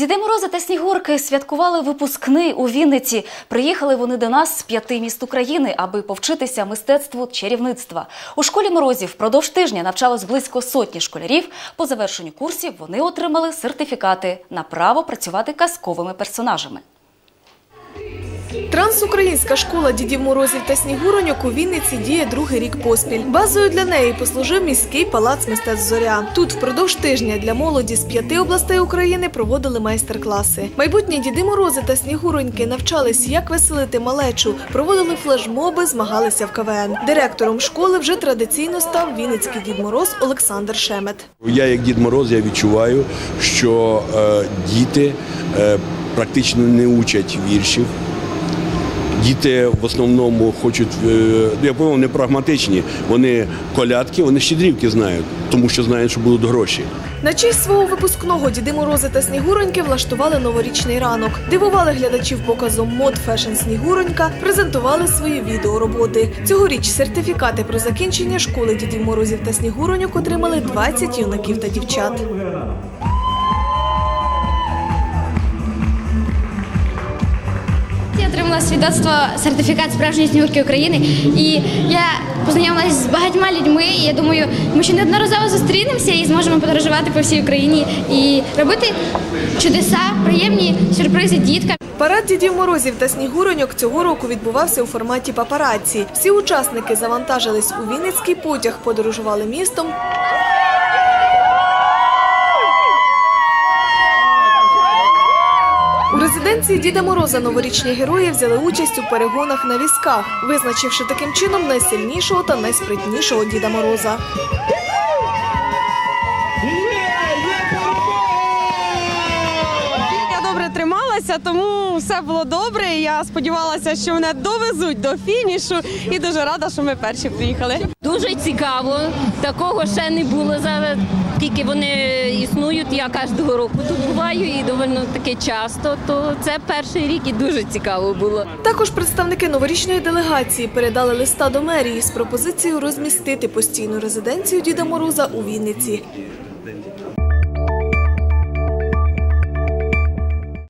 Діди Морози та Снігурки святкували випускний у Вінниці. Приїхали вони до нас з п'яти міст України, аби повчитися мистецтву чарівництва. У школі Морозів впродовж тижня навчалось близько сотні школярів. По завершенню курсів вони отримали сертифікати на право працювати казковими персонажами. Трансукраїнська школа дідів Морозів та Снігуроньок у Вінниці діє другий рік поспіль. Базою для неї послужив міський палац мистецтв Зоря. Тут впродовж тижня для молоді з п'яти областей України проводили майстер-класи. Майбутні діди Морози та Снігуроньки навчались, як веселити малечу, проводили флешмоби, змагалися в КВН. Директором школи вже традиційно став Вінницький дід Мороз Олександр Шемет. Я як Дід Мороз я відчуваю, що е, діти е, практично не учать віршів. Діти в основному хочуть, е, я повинен, не прагматичні. Вони колядки, вони щедрівки знають, тому що знають, що будуть гроші. На честь свого випускного діди Морози та Снігуроньки влаштували новорічний ранок, дивували глядачів показом мод фешн Снігуронька, презентували свої відеороботи. Цьогоріч сертифікати про закінчення школи дідів Морозів та Снігуроньок отримали 20 юнаків та дівчат. Отримала свідоцтво сертифікат справжньої снігурки України, і я познайомилася з багатьма людьми. І я думаю, ми ще неодноразово зустрінемося і зможемо подорожувати по всій Україні і робити чудеса, приємні сюрпризи діткам. Парад дідів Морозів та Снігуроньок цього року відбувався у форматі папараці. Всі учасники завантажились у Вінницький потяг, подорожували містом. У Діда Мороза новорічні герої взяли участь у перегонах на візках, визначивши таким чином найсильнішого та найспритнішого Діда Мороза. Трималася, тому все було добре. і Я сподівалася, що мене довезуть до фінішу, і дуже рада, що ми перші приїхали. Дуже цікаво. Такого ще не було зараз. Тільки вони існують. Я кожного року тут буваю і доволі таки часто. То це перший рік і дуже цікаво було. Також представники новорічної делегації передали листа до мерії з пропозицією розмістити постійну резиденцію Діда Мороза у Вінниці.